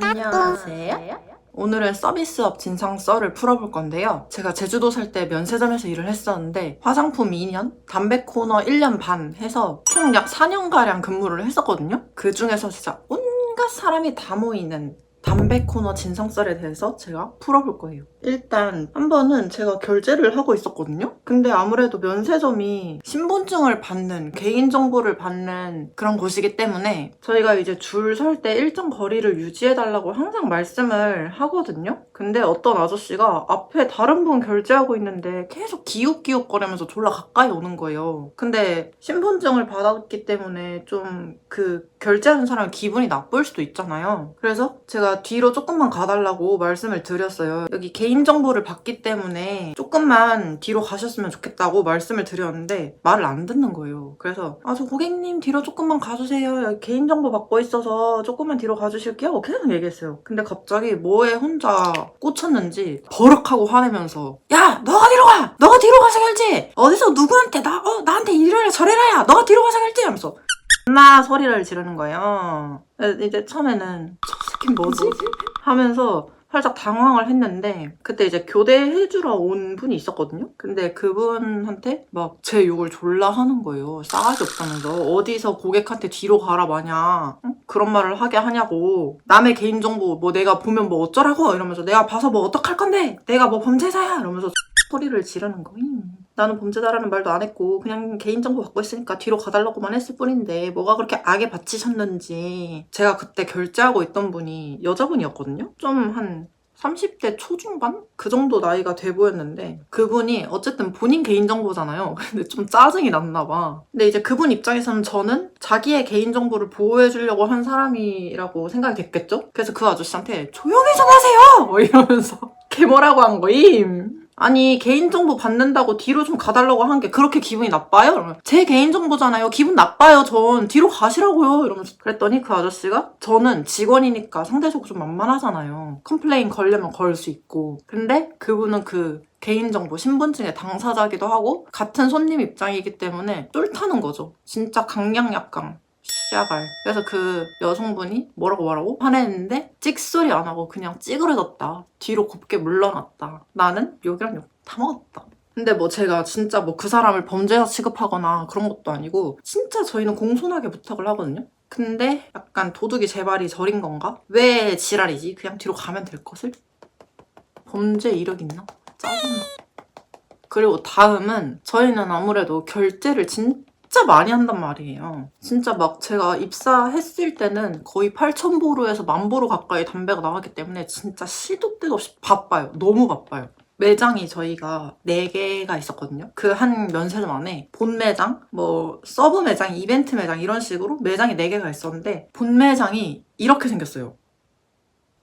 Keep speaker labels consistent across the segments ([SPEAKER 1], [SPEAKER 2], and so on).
[SPEAKER 1] 안녕하세요. 오늘은 서비스업 진상 썰을 풀어볼 건데요. 제가 제주도 살 때 면세점에서 일을 했었는데 화장품 2년, 담배 코너 1년 반 해서 총 약 4년가량 근무를 했었거든요. 그 중에서 진짜 온갖 사람이 다 모이는 담배 코너 진상 썰에 대해서 제가 풀어볼 거예요. 일단 한 번은 제가 결제를 하고 있었거든요. 근데 아무래도 면세점이 신분증을 받는 개인정보를 받는 그런 곳이기 때문에 저희가 이제 줄 설 때 일정 거리를 유지해달라고 항상 말씀을 하거든요. 근데 어떤 아저씨가 앞에 다른 분 결제하고 있는데 계속 기웃기웃거리면서 졸라 가까이 오는 거예요. 근데 신분증을 받았기 때문에 좀그 결제하는 사람 기분이 나쁠 수도 있잖아요. 그래서 제가 뒤로 조금만 가달라고 말씀을 드렸어요. 여기 개인정보를 받기 때문에 조금만 뒤로 가셨으면 좋겠다고 말씀을 드렸는데 말을 안 듣는 거예요. 그래서 아 저 고객님 뒤로 조금만 가주세요. 개인정보 받고 있어서 조금만 뒤로 가주실게요. 계속 얘기했어요. 근데 갑자기 뭐에 혼자 꽂혔는지 버럭하고 화내면서 야 너가 뒤로 가! 너가 뒤로 가서 결제! 어디서 누구한테 나 어 나한테 이래라 저래라야 너가 뒤로 가서 결제! 하면서 나 소리를 지르는 거예요. 이제 처음에는 저 새끼 뭐지? 하면서 살짝 당황을 했는데 그때 이제 교대해주러 온 분이 있었거든요. 근데 그분한테 막 제 욕을 졸라 하는 거예요. 싸가지 없다면서 어디서 고객한테 뒤로 가라 마냐 응? 그런 말을 하게 하냐고 남의 개인정보 뭐 내가 보면 뭐 어쩌라고 이러면서 내가 봐서 뭐 어떡할 건데 내가 뭐 범죄자야 이러면서 소리를 지르는 거임. 나는 범죄자라는 말도 안 했고 그냥 개인정보 받고 있으니까 뒤로 가달라고만 했을 뿐인데 뭐가 그렇게 악에 바치셨는지 제가 그때 결제하고 있던 분이 여자분이었거든요? 좀한 30대 초중반? 그 정도 나이가 돼 보였는데 그분이 어쨌든 본인 개인정보잖아요. 근데 좀 짜증이 났나 봐. 근데 이제 그분 입장에서는 저는 자기의 개인정보를 보호해주려고 한 사람이라고 생각이 됐겠죠? 그래서 그 아저씨한테 조용히 좀 하세요! 뭐 이러면서 걔 뭐라고 한 거임? 아니 개인정보 받는다고 뒤로 좀 가달라고 한 게 그렇게 기분이 나빠요? 이러면 제 개인정보잖아요. 기분 나빠요. 전 뒤로 가시라고요. 이러면서 그랬더니 그 아저씨가 저는 직원이니까 상대적으로 좀 만만하잖아요. 컴플레인 걸려면 걸 수 있고 근데 그분은 그 개인정보 신분증의 당사자기도 하고 같은 손님 입장이기 때문에 쫄타는 거죠. 진짜 강약약강. 시작을. 그래서 그 여성분이 뭐라고 뭐라고 화냈는데 찍소리 안 하고 그냥 찌그러졌다. 뒤로 곱게 물러났다. 나는 욕이랑 욕 다 먹었다. 근데 뭐 제가 진짜 뭐 그 사람을 범죄자 취급하거나 그런 것도 아니고 진짜 저희는 공손하게 부탁을 하거든요. 근데 약간 도둑이 제 발이 저린 건가? 왜 지랄이지? 그냥 뒤로 가면 될 것을? 범죄 이력 있나? 짜증나. 그리고 다음은 저희는 아무래도 결제를 진 진짜 많이 한단 말이에요. 진짜 막 제가 입사했을 때는 거의 8,000보루에서 만보루 가까이 담배가 나왔기 때문에 진짜 시도 때도 없이 바빠요. 너무 바빠요. 매장이 저희가 4개가 있었거든요. 그 한 면세점 안에 본 매장, 뭐 서브 매장, 이벤트 매장 이런 식으로 매장이 4개가 있었는데 본 매장이 이렇게 생겼어요.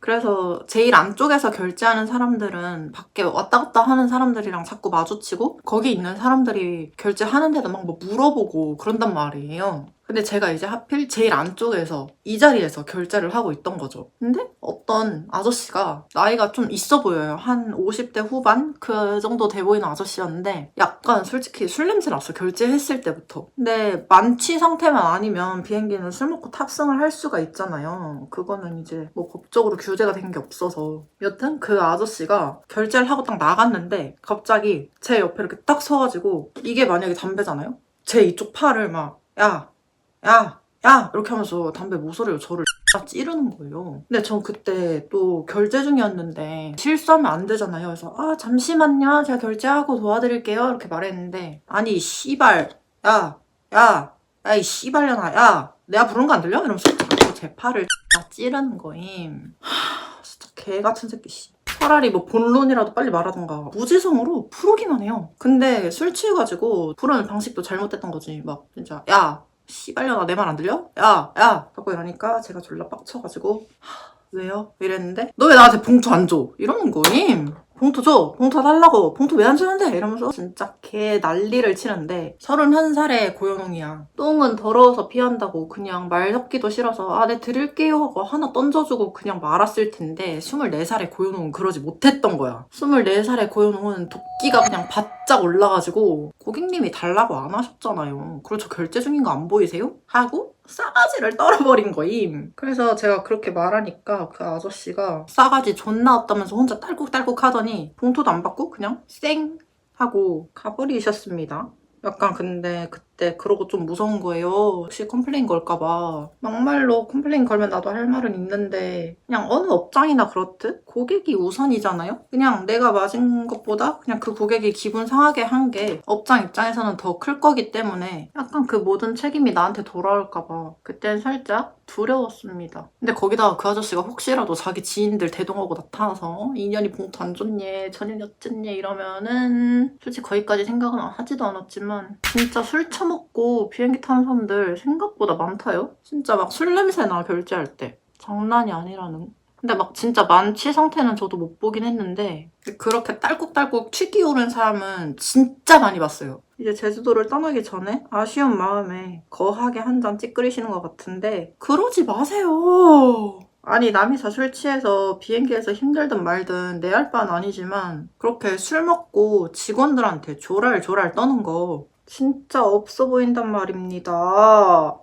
[SPEAKER 1] 그래서 제일 안쪽에서 결제하는 사람들은 밖에 왔다 갔다 하는 사람들이랑 자꾸 마주치고 거기 있는 사람들이 결제하는데도 막 뭐 물어보고 그런단 말이에요. 근데 제가 이제 하필 제일 안쪽에서 이 자리에서 결제를 하고 있던 거죠. 근데 어떤 아저씨가 나이가 좀 있어 보여요. 한 50대 후반? 그 정도 돼 보이는 아저씨였는데 약간 솔직히 술 냄새 났어. 결제했을 때부터. 근데 만취 상태만 아니면 비행기는 술 먹고 탑승을 할 수가 있잖아요. 그거는 이제 뭐 법적으로 규제가 된 게 없어서. 여튼 그 아저씨가 결제를 하고 딱 나갔는데 갑자기 제 옆에 이렇게 딱 서가지고 이게 만약에 담배잖아요? 제 이쪽 팔을 막 야, 야, 야! 이렇게 하면서 담배 모서리로 저를 딱 찌르는 거예요. 근데 전 그때 또 결제 중이었는데 실수하면 안 되잖아요. 그래서 아 잠시만요. 제가 결제하고 도와드릴게요. 이렇게 말했는데 아니 씨발 야, 야, 야 이 씨발년아 야 내가 부른 거 안 들려? 이러면서 자꾸 제 팔을 딱 찌르는 거임. 하 진짜 개 같은 새끼 씨. 차라리 뭐 본론이라도 빨리 말하던가 무지성으로 풀어기만 해요. 근데 술 취해가지고 부르는 방식도 잘못됐던 거지. 막 진짜 야 씨발려나 내 말 안 들려? 야, 야! 자꾸 이러니까 제가 졸라 빡쳐가지고 하, 왜요? 이랬는데 너 왜 나한테 봉투 안 줘? 이러는 거임. 봉투 줘! 봉투 달라고! 봉투 왜 안 주는데? 이러면서 진짜 개 난리를 치는데 31살의 고현웅이야. 똥은 더러워서 피한다고 그냥 말 섞기도 싫어서 아, 네 드릴게요 하고 하나 던져주고 그냥 말았을 텐데 24살의 고현웅은 그러지 못했던 거야. 24살의 고현웅은 도끼가 그냥 바짝 올라가지고 고객님이 달라고 안 하셨잖아요. 저 결제 중인 거 안 보이세요? 하고 싸가지를 떨어버린 거임. 그래서 제가 그렇게 말하니까 그 아저씨가 싸가지 존나 없다면서 혼자 딸꾹딸꾹 하더니 봉투도 안 받고 그냥 쌩 하고 가버리셨습니다. 약간 근데 그 때 그러고 좀 무서운 거예요. 혹시 컴플레인 걸까봐. 막말로 컴플레인 걸면 나도 할 말은 있는데 그냥 어느 업장이나 그렇듯 고객이 우선이잖아요? 그냥 내가 맞은 것보다 그냥 그 고객이 기분 상하게 한 게 업장 입장에서는 더 클 거기 때문에 약간 그 모든 책임이 나한테 돌아올까봐 그땐 살짝 두려웠습니다. 근데 거기다가 그 아저씨가 혹시라도 자기 지인들 대동하고 나타나서 인연이 봉투 안 줬니, 전연이 어쨌니 이러면은 솔직히 거기까지 생각은 하지도 않았지만 진짜 술 처먹 고 비행기 타는 사람들 생각보다 많다요? 진짜 막 술 냄새나 결제할 때. 장난이 아니라는. 근데 막 진짜 만취 상태는 저도 못 보긴 했는데 그렇게 딸꾹딸꾹 취기 오른 사람은 진짜 많이 봤어요. 이제 제주도를 떠나기 전에 아쉬운 마음에 거하게 한 잔 찌끄리시는 것 같은데 그러지 마세요. 아니 남이 다 술 취해서 비행기에서 힘들든 말든 내 할 바는 아니지만 그렇게 술 먹고 직원들한테 조랄조랄 떠는 거 진짜 없어 보인단 말입니다.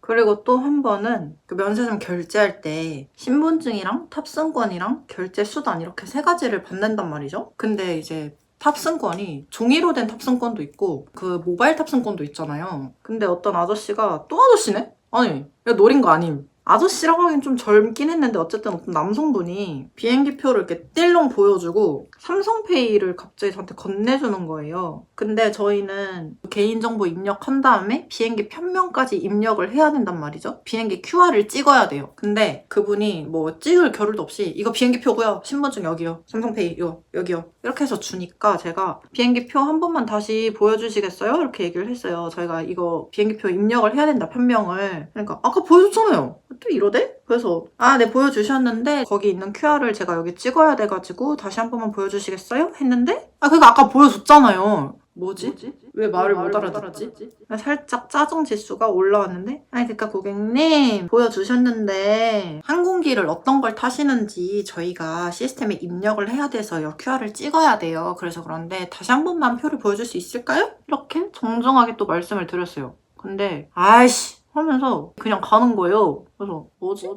[SPEAKER 1] 그리고 또 한 번은 그 면세점 결제할 때 신분증이랑 탑승권이랑 결제 수단 이렇게 세 가지를 받는단 말이죠. 근데 이제 탑승권이 종이로 된 탑승권도 있고 그 모바일 탑승권도 있잖아요. 근데 어떤 아저씨가 또 아저씨네? 아니, 야 노린 거 아님. 아저씨라고 하긴 좀 젊긴 했는데 어쨌든 어떤 남성분이 비행기 표를 이렇게 띨렁 보여주고 삼성페이를 갑자기 저한테 건네주는 거예요. 근데 저희는 개인정보 입력한 다음에 비행기 편명까지 입력을 해야 된단 말이죠. 비행기 QR을 찍어야 돼요. 근데 그분이 뭐 찍을 겨를도 없이 이거 비행기 표고요. 신분증 여기요. 삼성페이 요 여기요. 이렇게 해서 주니까 제가 비행기 표 한 번만 다시 보여주시겠어요? 이렇게 얘기를 했어요. 저희가 이거 비행기 표 입력을 해야 된다 편명을. 그러니까 아까 보여줬잖아요. 또 이러대? 그래서 아 네 보여주셨는데 거기 있는 QR을 제가 여기 찍어야 돼가지고 다시 한 번만 보여주시겠어요? 했는데 아 그거 아까 보여줬잖아요. 뭐지? 왜 말을 못 알아듣지? 살짝 짜증 지수가 올라왔는데 아니 그니까 고객님 보여주셨는데 항공기를 어떤 걸 타시는지 저희가 시스템에 입력을 해야 돼서 요 QR을 찍어야 돼요 그래서 그런데 다시 한 번만 표를 보여줄 수 있을까요? 이렇게 정정하게 또 말씀을 드렸어요 근데 아이씨 하면서 그냥 가는 거예요 그래서 뭐지?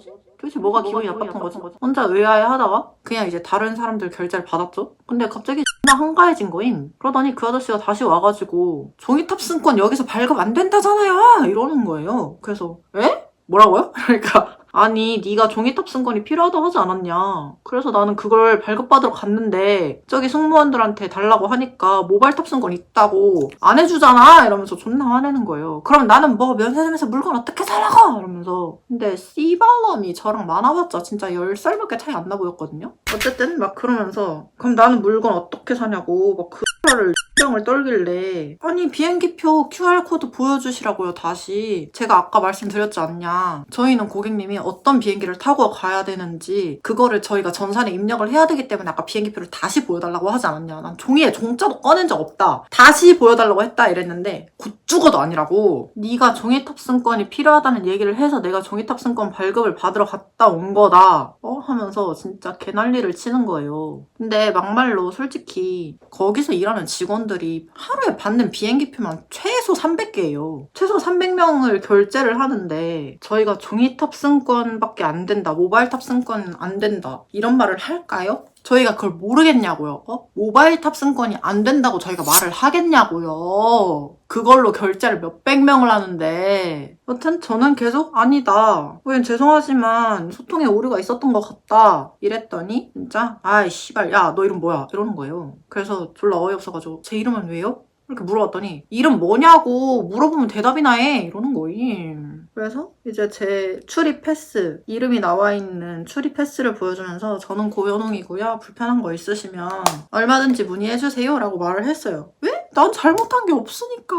[SPEAKER 1] 도대체 뭐가 기분이 나빴던 거지? 혼자 의아해 하다가 그냥 이제 다른 사람들 결제를 받았죠. 근데 갑자기 나 한가해진 거임. 그러더니 그 아저씨가 다시 와가지고 종이 탑 승권 여기서 발급 안 된다잖아요. 이러는 거예요. 그래서 에? 뭐라고요? 그러니까 아니 네가 종이 탑승권이 필요하다고 하지 않았냐. 그래서 나는 그걸 발급받으러 갔는데 저기 승무원들한테 달라고 하니까 모바일 탑승권 있다고 안 해주잖아 이러면서 존나 화내는 거예요. 그럼 나는 뭐 면세점에서 물건 어떻게 사라고 이러면서 근데 씨발놈이 저랑 많아봤자 진짜 10살밖에 차이 안 나 보였거든요. 어쨌든 막 그러면서 그럼 나는 물건 어떻게 사냐고 막 그를 병을 떨길래 아니 비행기표 QR코드 보여주시라고요 다시. 제가 아까 말씀드렸지 않냐. 저희는 고객님이 어떤 비행기를 타고 가야 되는지 그거를 저희가 전산에 입력을 해야 되기 때문에 아까 비행기표를 다시 보여달라고 하지 않았냐. 난 종이에 종자도 꺼낸 적 없다. 다시 보여달라고 했다 이랬는데 굿죽어도 아니라고. 네가 종이 탑승권이 필요하다는 얘기를 해서 내가 종이 탑승권 발급을 받으러 갔다 온 거다. 어? 하면서 진짜 개난리를 치는 거예요. 근데 막말로 솔직히 거기서 일하는 직원 들이 하루에 받는 비행기표만 최소 300개예요. 최소 300명을 결제를 하는데 저희가 종이 탑승권밖에 안 된다. 모바일 탑승권은 안 된다. 이런 말을 할까요? 저희가 그걸 모르겠냐고요. 어? 모바일 탑승권이 안 된다고 저희가 말을 하겠냐고요. 그걸로 결제를 몇백 명을 하는데 여튼 저는 계속 아니다. 그냥 죄송하지만 소통에 오류가 있었던 것 같다. 이랬더니 진짜 아이 씨발 야 너 이름 뭐야? 이러는 거예요. 그래서 졸라 어이없어가지고 제 이름은 왜요? 이렇게 물어봤더니 이름 뭐냐고 물어보면 대답이나 해 이러는 거임. 그래서 이제 제 출입 패스 이름이 나와 있는 출입 패스를 보여주면서 저는 고연홍이고요. 불편한 거 있으시면 얼마든지 문의해 주세요 라고 말을 했어요. 왜? 난 잘못한 게 없으니까.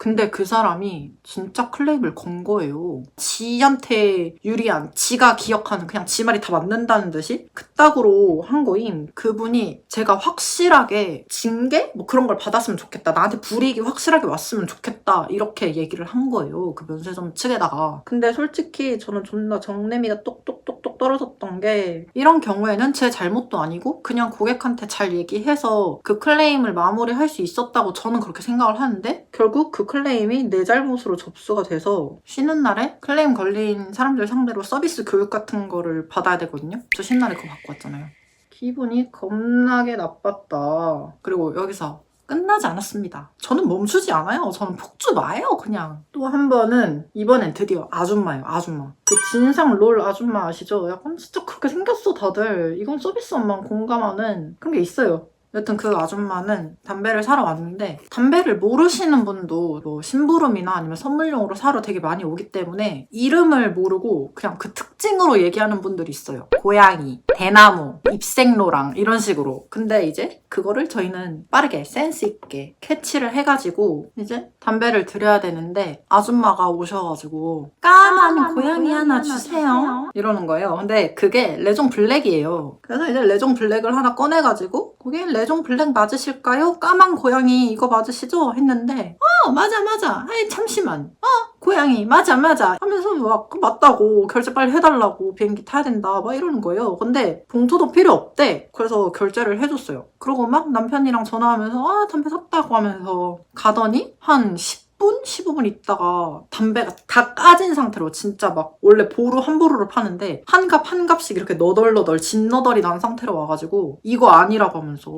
[SPEAKER 1] 근데 그 사람이 진짜 클레임을 건 거예요. 지한테 유리한, 지가 기억하는 그냥 지 말이 다 맞는다는 듯이 그따구로 한 거임. 그분이 제가 확실하게 징계? 뭐 그런 걸 받았으면 좋겠다. 나한테 불이익이 확실하게 왔으면 좋겠다. 이렇게 얘기를 한 거예요. 그 면세점 측에다가. 근데 솔직히 저는 존나 정내미가 똑똑똑똑 떨어졌던 게 이런 경우에는 제 잘못도 아니고 그냥 고객한테 잘 얘기해서 그 클레임을 마무리할 수 있었다고 저는 그렇게 생각을 하는데 결국 그 클레임이 내 잘못으로 접수가 돼서 쉬는 날에 클레임 걸린 사람들 상대로 서비스 교육 같은 거를 받아야 되거든요. 저 쉬는 날에 그거 받고 왔잖아요. 기분이 겁나게 나빴다. 그리고 여기서 끝나지 않았습니다. 저는 멈추지 않아요. 저는 폭주 마요, 그냥. 또 한 번은 이번엔 드디어 아줌마예요, 아줌마. 그 진상 롤 아줌마 아시죠? 약간 진짜 그렇게 생겼어, 다들. 이건 서비스업만 공감하는 그런 게 있어요. 여튼 그 아줌마는 담배를 사러 왔는데 담배를 모르시는 분도 뭐 심부름이나 아니면 선물용으로 사러 되게 많이 오기 때문에 이름을 모르고 그냥 그 특징으로 얘기하는 분들이 있어요. 고양이, 대나무, 입생로랑 이런 식으로. 근데 이제 그거를 저희는 빠르게 센스 있게 캐치를 해가지고 이제 담배를 드려야 되는데 아줌마가 오셔가지고 까만 고양이 하나 주세요. 이러는 거예요. 근데 그게 레종 블랙이에요. 그래서 이제 레종 블랙을 하나 꺼내가지고 그게 레종 블랙 맞으실까요? 까만 고양이 이거 맞으시죠? 했는데 어 맞아 맞아. 아이 잠시만. 어 고양이 맞아 맞아 하면서 막 맞다고 결제 빨리 해달라고 비행기 타야 된다 막 이러는 거예요. 근데 봉투도 필요 없대. 그래서 결제를 해줬어요. 그러고 막 남편이랑 전화하면서 아 담배 샀다고 하면서 가더니 한 10 분? 15분 있다가 담배가 다 까진 상태로 진짜 막 원래 보루 한 보루를 파는데 한 갑 한 갑씩 이렇게 너덜너덜 진너덜이 난 상태로 와가지고 이거 아니라고 하면서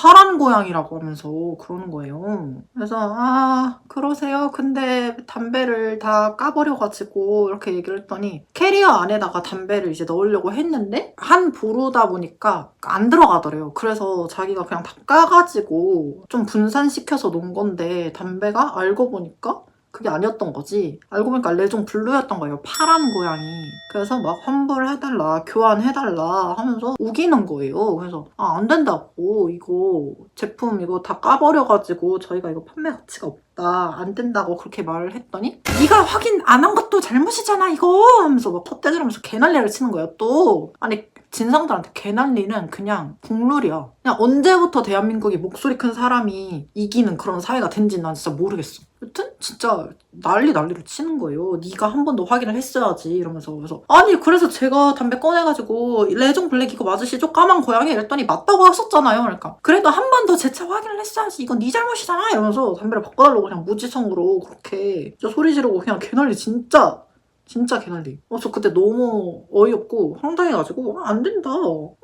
[SPEAKER 1] 파란 고양이라고 하면서 그러는 거예요. 그래서 아 그러세요. 근데 담배를 다 까버려가지고 이렇게 얘기를 했더니 캐리어 안에다가 담배를 이제 넣으려고 했는데 한 보루다 보니까 안 들어가더래요. 그래서 자기가 그냥 다 까가지고 좀 분산시켜서 놓은 건데 담배가 알고 보니까 그게 아니었던 거지. 알고 보니까 레종 블루였던 거예요. 파란 고양이. 그래서 막 환불해달라, 교환해달라 하면서 우기는 거예요. 그래서 아, 안 된다고. 이거 제품 이거 다 까버려가지고 저희가 이거 판매 가치가 없다. 안 된다고 그렇게 말을 했더니 네가 확인 안 한 것도 잘못이잖아 이거 하면서 막 콧대들으면서 개난리를 치는 거예요 또. 아니 진상들한테 개난리는 그냥 국룰이야. 그냥 언제부터 대한민국이 목소리 큰 사람이 이기는 그런 사회가 된지 난 진짜 모르겠어. 여튼 진짜 난리 난리를 치는 거예요. 네가 한 번 더 확인을 했어야지 이러면서 그래서 아니 그래서 제가 담배 꺼내가지고 레종 블랙 이거 맞으시죠? 까만 고양이 이랬더니 맞다고 하셨잖아요. 그러니까 그래도 한 번 더 재차 확인을 했어야지 이건 네 잘못이잖아 이러면서 담배를 바꿔달라고 그냥 무지성으로 그렇게 소리 지르고 그냥 개난리 진짜 진짜 개난리. 어, 저 그때 너무 어이없고 황당해가지고 아, 안 된다.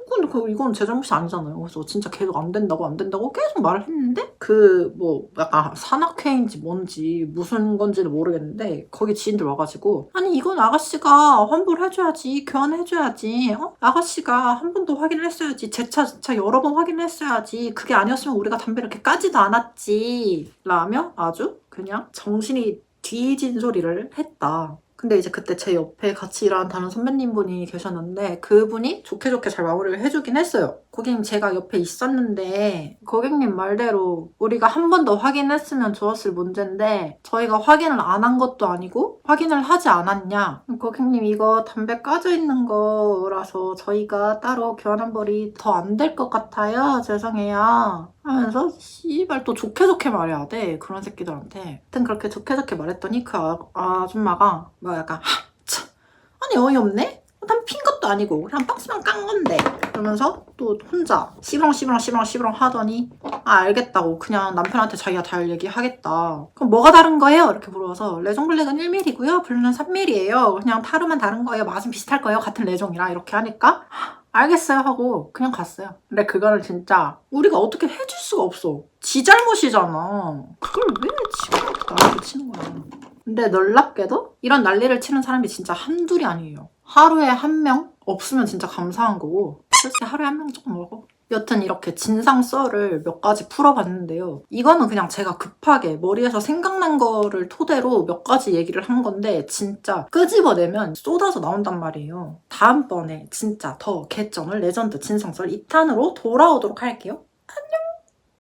[SPEAKER 1] 이건, 그, 이건 제 잘못이 아니잖아요. 그래서 진짜 계속 안 된다고 안 된다고 계속 말을 했는데 그 뭐 약간 산악회인지 뭔지 무슨 건지는 모르겠는데 거기 지인들 와가지고 아니 이건 아가씨가 환불해줘야지 교환해줘야지 어? 아가씨가 한 번 더 확인을 했어야지 제 차 제 차 여러 번 확인을 했어야지 그게 아니었으면 우리가 담배를 이렇게 까지도 않았지 라며 아주 그냥 정신이 뒤진 소리를 했다. 근데 이제 그때 제 옆에 같이 일하는 다른 선배님분이 계셨는데 그분이 좋게 좋게 잘 마무리를 해주긴 했어요. 고객님 제가 옆에 있었는데 고객님 말대로 우리가 한 번 더 확인했으면 좋았을 문제인데 저희가 확인을 안 한 것도 아니고 확인을 하지 않았냐. 고객님 이거 담배 까져 있는 거라서 저희가 따로 교환 환불이 더 안 될 것 같아요. 죄송해요. 하면서 씨발 또 좋게 좋게 말해야 돼 그런 새끼들한테. 하여튼 그렇게 좋게 좋게 말했더니 그 아, 아줌마가 뭐 약간 하, 참 아니 어이없네? 난 핀 것도 아니고 그냥 박스만 깐 건데. 그러면서 또 혼자 시부렁 시부렁 시부렁 시부렁 하더니 아 알겠다고 그냥 남편한테 자기가 잘 얘기하겠다. 그럼 뭐가 다른 거예요? 이렇게 물어서 레종 블랙은 1mm고요 블루는 3mm예요. 그냥 타르만 다른 거예요. 맛은 비슷할 거예요. 같은 레종이라 이렇게 하니까 알겠어요 하고 그냥 갔어요. 근데 그거를 진짜 우리가 어떻게 해줄 수가 없어. 지 잘못이잖아. 그걸 왜 지가 나한테 치는 거야. 근데 놀랍게도 이런 난리를 치는 사람이 진짜 한둘이 아니에요. 하루에 한 명? 없으면 진짜 감사한 거고 솔직히 하루에 한 명 조금 먹어. 여튼 이렇게 진상 썰을 몇 가지 풀어봤는데요. 이거는 그냥 제가 급하게 머리에서 생각난 거를 토대로 몇 가지 얘기를 한 건데 진짜 끄집어내면 쏟아서 나온단 말이에요. 다음번에 진짜 더 개점을 레전드 진상 썰 2탄으로 돌아오도록 할게요.